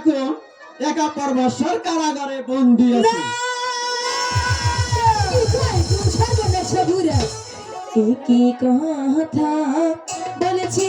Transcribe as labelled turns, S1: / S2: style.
S1: এখন একা পরমেশ্বর কারাগারে বন্দি আছে।
S2: কি কথা? বলেছে